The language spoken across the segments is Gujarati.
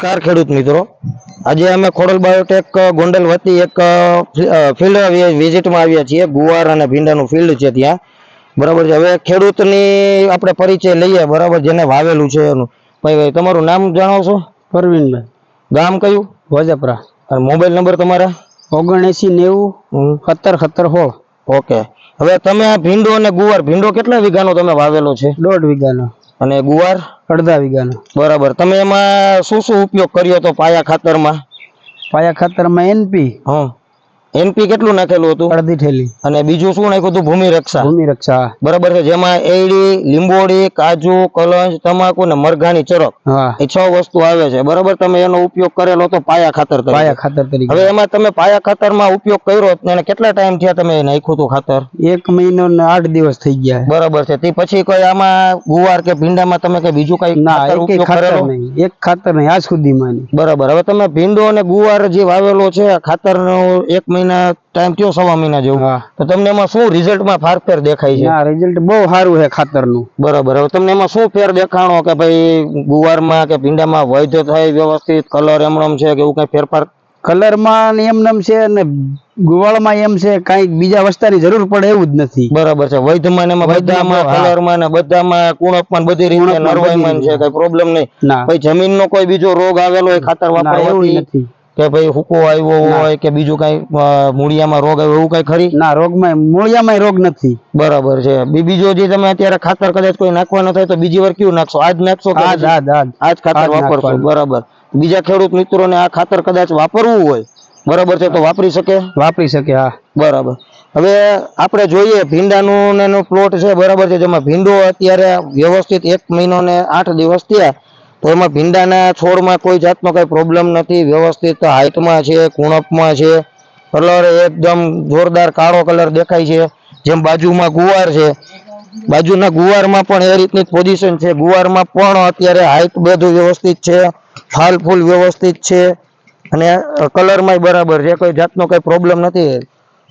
નમસ્કાર ખેડૂત મિત્રો. આજે અમે ખોડલ બાયોટેક ગોંડલ વતી એક ફિલ્ડ વિઝિટમાં આવ્યા છીએ. ગુવાર અને ભીંડાનું ફિલ્ડ છે ત્યાં. બરાબર છે. હવે ખેડૂતની આપણે પરિચય લઈએ. બરાબર જેને વાવેલું છે એનું. ભાઈ ભાઈ તમારું નામ જણાવશો? પરવીનભાઈ. ગામ કયું? વજપરા. અને મોબાઈલ નંબર તમારા? ઓગણએસી નેવું સત્તર સત્તર હોળ ઓકે. હવે તમે આ ભીંડો અને ગુવાર ભીંડો કેટલા વીઘાનો તમે વાવેલો છે? દોઢ વીઘાનો. અને ગુવાર? અડધા વીઘાનો. બરાબર. તમે એમાં શું શું ઉપયોગ કર્યો તો પાયા ખાતરમાં? પાયા ખાતરમાં એનપી હા. એનપી કેટલું નાખેલું હતું? અડધી થેલી. અને બીજું શું નાખ્યું હતું? ભૂમિ રક્ષા. ભૂમિ રક્ષા. બરાબર છે? જેમાં એડી લીંબોડી કાજુ કલંજ તમાકુ ને મરઘાની ચરક. એ છ વસ્તુ આવે છે. બરાબર? તમે એનો ઉપયોગ કરેલો તો પાયા ખાતર પાયા ખાતર તરીકે. હવે એમાં તમે પાયા ખાતરમાં ઉપયોગ કર્યો અને કેટલા ટાઈમ થયા તમે નાખ્યું હતું ખાતર? એક મહિનો ને આઠ દિવસ થઈ ગયા. બરાબર છે. તે પછી કોઈ આમાં ગુવાર કે ભીંડામાં તમે કઈ બીજું કઈ ના ખાતર એક ખાતર નહીં. એક ખાતર નહીં. આજ સુધીમાં બરાબર. હવે તમે ભીંડો અને ગુવાર જે વાવેલો છે ખાતરનો એક મહિના ટાઈમ થયો સવા મહિના જેવું. તો તમને એમાં શું રિઝલ્ટમાં ફારફેર દેખાય છે? હા રિઝલ્ટ બહુ સારું છે ખાતરનું. બરાબર. હવે તમને એમાં શું ફેર દેખાણો કે ભાઈ ગુવારમાં કે ભીંડામાં વૈધ થાય વ્યવસ્થિત કલર એમણમ છે કે એવું કઈ ફેરફાર? કલરમાં ને છે અને ગુવાળમાં એમ છે કઈ બીજા વસ્તાની જરૂર પડે એવું જ નથી. બરાબર છે. વૈધમાં એમાં બધામાં કલરમાં ને બધામાં કુણપમાં બધી રીતે નરવાઈમાં છે કઈ પ્રોબ્લેમ નહીં. ના. ભાઈ જમીનનો કોઈ બીજો રોગ આવેલો હોય ખાતર વાપરવા એવું નથી. કે ભાઈ હુકો આવ્યો હોય કે બીજું કઈ મૂળિયામાં રોગ આવ્યો એવું કઈ ખરી? ના રોગમાં મૂળિયામાં રોગ નથી. બરાબર છે. બીજો જે તમે અત્યારે ખાતર કદાચ કોઈ નાખવાનો થાય તો બીજી વાર કયું નાખશો? આજ નાખશો આજ આજ આજ. ખાતર વાપરશો. બરાબર. બીજા ખેડૂત મિત્રોને આ ખાતર કદાચ વાપરવું હોય બરાબર છે તો વાપરી શકે? વાપરી શકે હા. બરાબર. હવે આપણે જોઈએ ભીંડાનું પ્લોટ છે બરાબર છે જેમાં ભીંડો અત્યારે વ્યવસ્થિત એક મહિનો ને આઠ દિવસ થયા. તો એમાં ભીંડાના છોડમાં કોઈ જાતનો કઈ પ્રોબ્લેમ નથી. વ્યવસ્થિત હાઇટમાં છે, કુણપમાં છે. કલર એકદમ જોરદાર કાળો કલર દેખાય છે. જેમ બાજુમાં ગુવાર છે. બાજુના ગુવારમાં પણ એ રીતની પોઝિશન છે. ગુવારમાં પણ અત્યારે હાઇટ બધું વ્યવસ્થિત છે. ફાલ ફૂલ વ્યવસ્થિત છે. અને કલરમાંય બરાબર છે. કોઈ જાતનો કંઈ પ્રોબ્લેમ નથી.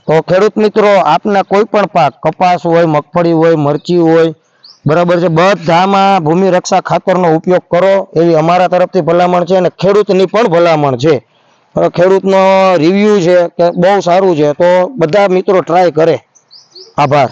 તો ખેડૂત મિત્રો, આપના કોઈ પણ પાક, કપાસ હોય, મગફળી હોય, મરચી હોય બરાબર છે. બધામાં ભૂમિ રક્ષા ખાતરનો ઉપયોગ કરો. એવી અમારા તરફથી ભલામણ છે અને ખેડૂતની પણ ભલામણ છે. ખેડૂતનો રિવ્યુ છે કે બહુ સારું છે. તો બધા મિત્રો ટ્રાય કરે. આભાર.